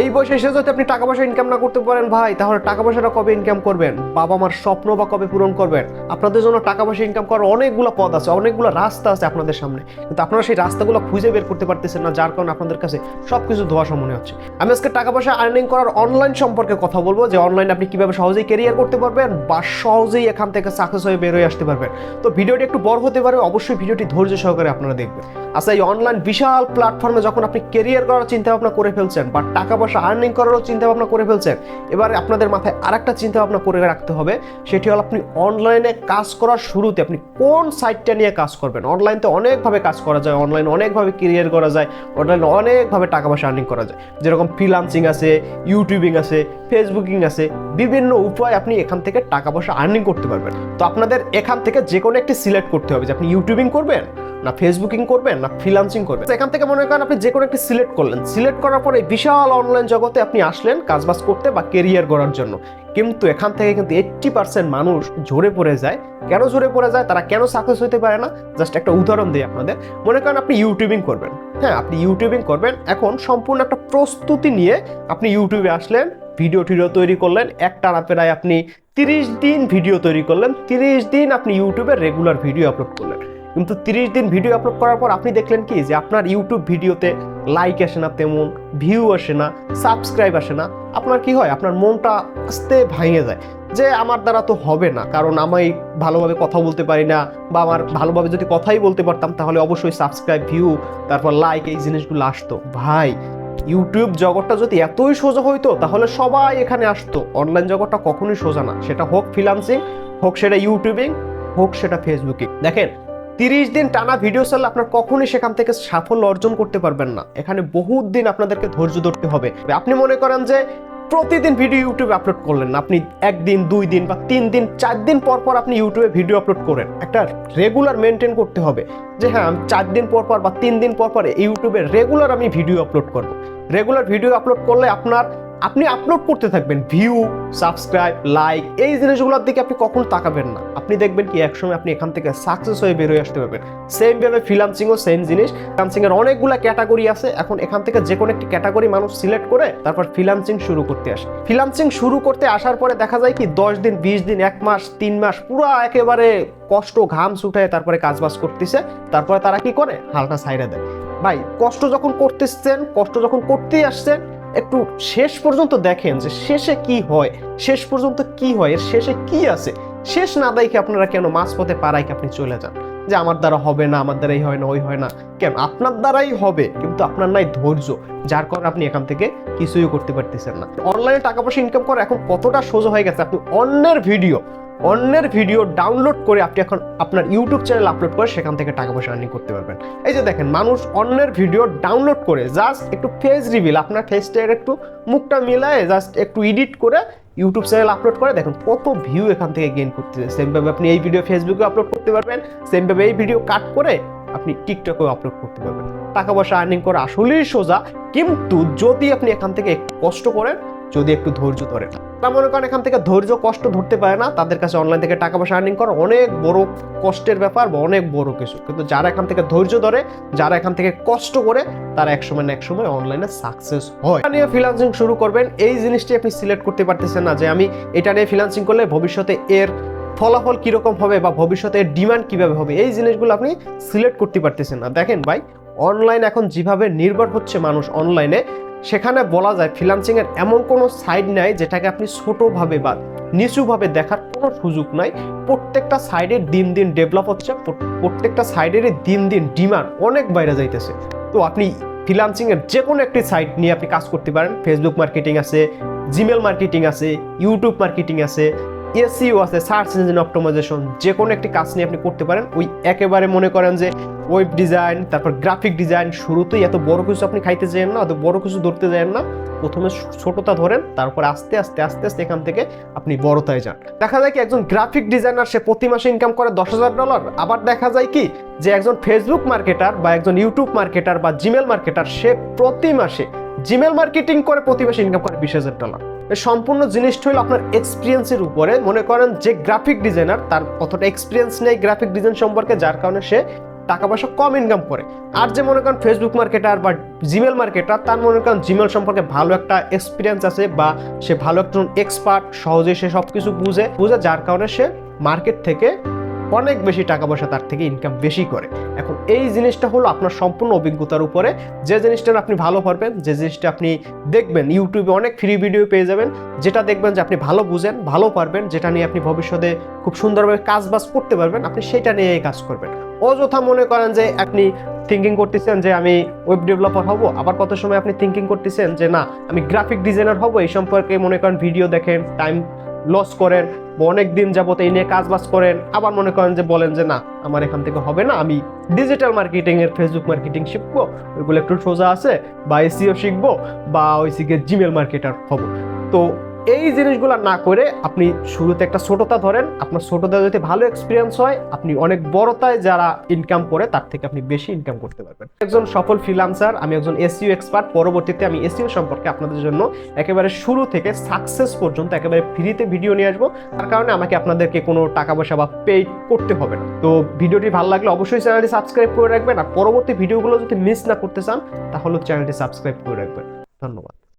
এই বয়সে এসে যদি আপনি টাকা পয়সা ইনকাম না করতে পারেন ভাই, তাহলে টাকা পয়সাটা কবে ইনকাম করবেন? বাবা মার স্বপ্ন বা কবে পূরণ করবেন? আপনাদের জন্য টাকা পয়সা ইনকাম করার অনেকগুলো পথ আছে, অনেকগুলো রাস্তা আছে আপনাদের সামনে। কিন্তু আপনারা সেই রাস্তাগুলো খুঁজে বের করতে পারতেছেন না, যার কারণে আপনাদের কাছে সবকিছু ধোয়াশা মনে হচ্ছে। আমি আজকে টাকা পয়সা আর্নিং করার অনলাইন সম্পর্কে কথা বলব, যে অনলাইনে আপনি কীভাবে সহজেই ক্যারিয়ার করতে পারবেন বা সহজেই এখান থেকে সাকসেস হয়ে বের হয়ে আসতে পারবেন। তো ভিডিওটি একটু বড় হতে পারে, অবশ্যই ভিডিওটি ধৈর্য সহকারে আপনারা দেখবেন। আচ্ছা এই অনলাইন বিশাল প্ল্যাটফর্মে যখন আপনি ক্যারিয়ার করার চিন্তা ভাবনা করে ফেলছেন, বা টাকা পয়সা আর্নিং করারও চিন্তা ভাবনা করে ফেলছেন এবার আপনাদের মাথায় আরেকটা চিন্তা ভাবনা করে রাখতে হবে, সেটি হলো আপনি অনলাইনে কাজ করার শুরুতে আপনি কোন সাইটটা নিয়ে কাজ করবেন? অনলাইনতে অনেকভাবে কাজ করা যায় অনলাইনে অনেকভাবে ক্যারিয়ার করা যায় অনলাইনে অনেকভাবে টাকা পয়সা আর্নিং করা যায়। যেরকম ফ্রিলান্সিং আছে ইউটিউবিং আছে ফেসবুকিং আছে, বিভিন্ন উপায় আপনি এখান থেকে টাকা পয়সা আর্নিং করতে পারবেন। তো আপনাদের এখান থেকে যে কোনো একটি সিলেক্ট করতে হবে যে আপনি ইউটিউবিং করবেন না ফেসবুকিং করবেন, না ফ্রিলান্সিং করবেন। এখান থেকে মনে করেন আপনি যে কোনো একটি সিলেক্ট করলেন। সিলেক্ট করার পরে বিশাল অনলাইন জগতে আপনি আসলেন কাজবাজ করতে বা কেরিয়ার গড়ার জন্য। কিন্তু এখান থেকে কিন্তু এইট্টি পার্সেন্ট মানুষ ঝরে পড়ে যায়। কেন ঝরে পড়ে যায়? তারা কেন সাকসেস হতে পারে না? জাস্ট একটা উদাহরণ দিই আপনাদের। মনে করেন আপনি ইউটিউবিং করবেন। হ্যাঁ আপনি ইউটিউবিং করবেন। এখন সম্পূর্ণ একটা প্রস্তুতি নিয়ে আপনি ইউটিউবে আসলেন ভিডিও টিডিও তৈরি করলেন। একটা প্রায় আপনি তিরিশ দিন ভিডিও তৈরি করলেন। তিরিশ দিন আপনি ইউটিউবে রেগুলার ভিডিও আপলোড করলেন। কিন্তু তিরিশ দিন ভিডিও আপলোড করার পর আপনি দেখলেন কি? যে আপনার ইউটিউব ভিডিওতে লাইক আসে না তেমন ভিউ আসে না সাবস্ক্রাইব আসে না। আপনার কি হয়? আপনার মনটা আস্তে ভাঙে যায়। যে আমার দ্বারা তো হবে না, কারণ আমি ভালোভাবে কথা বলতে পারি না, বা আমার ভালোভাবে যদি কথাই বলতে পারতাম, তাহলে অবশ্যই সাবস্ক্রাইব ভিউ তারপর লাইক এই জিনিসগুলো আসতো। ভাই ইউটিউব জগৎটা যদি এতই সোজা হইতো, তাহলে সবাই এখানে আসতো। অনলাইন জগৎটা কখনোই সোজা না। সেটা হোক ফ্রিলান্সিং হোক সেটা ইউটিউবিং হোক সেটা ফেসবুকিং দেখেন তিরিশ দিন টানা ভিডিও চাললে আপনার কখনোই সেখান থেকে সাফল্য অর্জন করতে পারবেন না। এখানে বহুত দিন আপনাদেরকে ধৈর্য ধরতে হবে। আপনি মনে করেন যে প্রতিদিন ভিডিও ইউটিউবে আপলোড করলেন আপনি একদিন, দুই দিন বা তিন দিন, চার দিন পর পর আপনি ইউটিউবে ভিডিও আপলোড করেন। একটা রেগুলার মেনটেন করতে হবে যে হ্যাঁ আমি চার দিন পর পর বা তিন দিন পর পর ইউটিউবে রেগুলার আমি ভিডিও আপলোড করব। রেগুলার ভিডিও আপলোড করলে আপনার আপনি আপলোড করতে থাকবেন ভিউ সাবস্ক্রাইব লাইক এই জিনিসগুলোর দিকে আপনি কখন তাকাবেন না। আপনি দেখবেন কি, একসময় আপনি এখান থেকে সাকসেস হয়ে বের হয়ে আসতে পারবেন। সেম ভাবে ফ্রিলান্সিংও সেম জিনিস। ফ্রিলান্সিং এর অনেকগুলো ক্যাটাগরি আছে। এখন এখান থেকে যে কোনো একটি ক্যাটাগরি মানুষ সিলেক্ট করে, তারপর ফ্রিলান্সিং শুরু করতে আসে। ফ্রিলান্সিং শুরু করতে আসার পরে দেখা যায় কি, দশ দিন, বিশ দিন, এক মাস, তিন মাস পুরো একেবারে কষ্ট, ঘাম ছুটায় তারপরে কাজ বাজ করতেছে। তারপরে তারা কি করে? হালকা সাইডে দেয়। ভাই, কষ্ট যখন করতেছেন, কষ্ট যখন করতেই আসছেন একটু শেষ পর্যন্ত দেখেন যে শেষে কি হয়, শেষ পর্যন্ত কি হয়, এর শেষে কি আছে? শেষ না দেখে আপনারা কেন মাঝপথে পাড়াইকে আপনি চলে যান? যে আমার দ্বারা হবে না, আমার দ্বারাই হয় না, ওই হয় না। কেন? আপনার দ্বারাই হবে, কিন্তু আপনার নাই ধৈর্য, যার কারণে আপনি এখান থেকে কিছুই করতে পারতেছেন না। অনলাইনে টাকা পয়সা ইনকাম করা এখন কতটা সোজা হয়ে গেছে, আপনি অন্যের ভিডিও অন্যের ভিডিও ডাউনলোড করে আপনি এখন আপনার ইউটিউব চ্যানেল আপলোড করে সেখান থেকে টাকা পয়সা আর্নিং করতে পারবেন। এই যে দেখেন, মানুষ অন্যের ভিডিও ডাউনলোড করে জাস্ট একটু ফেস রিভিল আপনার ফেসটা একটু মুখটা মিলায় জাস্ট একটু এডিট করে ইউটিউব চ্যানেল আপলোড করে দেখুন কত ভিউ এখান থেকে গেইন করতেছে সেমভাবে আপনি এই ভিডিও ফেসবুকে আপলোড করতে পারবেন সেমভাবে এই ভিডিও কাট করে আপনি টিকটকেও আপলোড করতে পারবেন। টাকা পয়সা আর্নিং করা আসলেই সোজা, কিন্তু যদি আপনি এখান থেকে কষ্ট করেন যদি একটু ধৈর্য ধরেন তা মনে করেন এখান থেকে ধৈর্য, কষ্ট ধরতে পারে না, তাদের কাছে অনলাইন থেকে টাকা পয়সা আর্নিং করা অনেক বড় কষ্টের ব্যাপার বা অনেক বড় কিছু। কিন্তু যারা এখান থেকে ধৈর্য ধরে, যারা এখান থেকে কষ্ট করে, তারা একসময় না একসময় অনলাইনে সাকসেস হয়। এটা নিয়ে ফ্রিলান্সিং শুরু করবেন। এই জিনিসটি আপনি সিলেক্ট করতে পারতেছেন না যে আমি এটা নিয়ে ফ্রিলান্সিং করলে ভবিষ্যতে এর ফলাফল কীরকম হবে বা ভবিষ্যতে ডিমান্ড কীভাবে হবে, এই জিনিসগুলো আপনি সিলেক্ট করতে পারতেছেন না। দেখেন ভাই অনলাইন এখন যেভাবে নির্ভর হচ্ছে মানুষ অনলাইনে সেখানে বলা যায় ফ্রিলান্সিং এর এমন কোনো সাইড নাই যেটাকে আপনি ছোটভাবে বা নিচুভাবে দেখার কোনো সুযোগ নাই। প্রত্যেকটা সাইডের দিন দিন ডেভেলপ হচ্ছে প্রত্যেকটা সাইডেরই দিন দিন ডিমান্ড অনেক বাইরে যাইতেছে। তো আপনি ফ্রিলান্সিং এর যে কোনো একটি সাইট নিয়ে আপনি কাজ করতে পারেন। ফেসবুক মার্কেটিং আছে জিমেল মার্কেটিং আছে ইউটিউব মার্কেটিং আছে এসইও আছে সার্চ ইঞ্জিন অপটোমাইজেশন যে কোনো একটি কাজ নিয়ে আপনি করতে পারেন, ওই একেবারে মনে করেন যে ওয়েব ডিজাইন তারপর গ্রাফিক ডিজাইন শুরুতেই এত বড় কিছু আপনি খাইতে যাবেন না, এত বড় কিছু ধরতে যাবেন না, প্রথমে ছোটটা ধরেন, তারপর আস্তে আস্তে আস্তে আস্তে এখান থেকে আপনি বড়তায় যান। দেখা যায় কি একজন গ্রাফিক ডিজাইনার সে প্রতি মাসে ইনকাম করে দশ হাজার ডলার আবার দেখা যায় কি যে একজন ফেসবুক মার্কেটার বা একজন ইউটিউব মার্কেটার বা জিমেল মার্কেটার সে প্রতি মাসে জিমেল মার্কেটিং করে প্রতি মাসে ইনকাম করে বিশ হাজার ডলার সম্পূর্ণ জিনিসটা হলো আপনার এক্সপিরিয়েন্সের উপরে। মনে করেন যে গ্রাফিক ডিজাইনার তার অতটা এক্সপিরিয়েন্স নেই গ্রাফিক ডিজাইন সম্পর্কে, যার কারণে সে টাকা পয়সা কম ইনকাম করে। আর যে মনে করেন ফেসবুক মার্কেটার বা জিমেল মার্কেটার তার মনে করেন জিমেল সম্পর্কে ভালো একটা এক্সপিরিয়েন্স আছে বা সে ভালো একজন এক্সপার্ট সহজে সে সব কিছু বুঝে বুঝে, যার কারণে সে মার্কেট থেকে অনেক বেশি টাকা পয়সা তার থেকে ইনকাম বেশি করে। এখন এই জিনিসটা হলো আপনার সম্পূর্ণ অভিজ্ঞতার উপরে। যে জিনিসটা আপনি ভালো পারবেন যে জিনিসটা আপনি দেখবেন ইউটিউবে অনেক ফ্রি ভিডিও পেয়ে যাবেন, যেটা দেখবেন যে আপনি ভালো বুঝেন, ভালো পারবেন, যেটা নিয়ে আপনি ভবিষ্যতে খুব সুন্দরভাবে কাজ বাজ করতে পারবেন, আপনি সেটা নিয়ে কাজ করবেন। অযথা মনে করেন যে আপনি থিঙ্কিং করতেছেন যে আমি ওয়েব ডেভেলপার হব, আবার কত সময় আপনি থিঙ্কিং করতেছেন যে না, আমি গ্রাফিক ডিজাইনার হব, এই সম্পর্কে মনে করেন ভিডিও দেখেন টাইম লস করেন বা অনেক দিন যাবত এই নিয়ে কাজ বাজ করেন, আবার মনে করেন যে বলেন যে, না, আমার এখান থেকে হবে না, আমি ডিজিটাল মার্কেটিং এর ফেসবুক মার্কেটিং শিখব, ওইগুলো একটু সোজা আছে, বা এসিও শিখব, বা ওই সিকে জিমেল মার্কেটার হব। তো এই জিনিসগুলো না করে আপনি শুরুতে একটা ছোটতা ধরেন। আপনার ছোটতা যদি ভালো এক্সপিরিয়েন্স হয়, আপনি অনেক বড়তায় যারা ইনকাম করে, তার থেকে আপনি বেশি ইনকাম করতে পারবেন। একজন সফল ফ্রিলান্সার আমি একজন এসইও এক্সপার্ট পরবর্তীতে আমি এসইও সম্পর্কে আপনাদের জন্য একেবারে শুরু থেকে সাকসেস পর্যন্ত একেবারে ফ্রিতে ভিডিও নিয়ে আসব। তার কারণে আমাকে আপনাদেরকে কোনো টাকা পয়সা বা পে করতে হবে না। তো ভিডিওটি ভালো লাগলে অবশ্যই চ্যানেলটি সাবস্ক্রাইব করে রাখবেন। আর পরবর্তী ভিডিওগুলো যদি মিস না করতে চান, তাহলে চ্যানেলটি সাবস্ক্রাইব করে রাখবেন। ধন্যবাদ।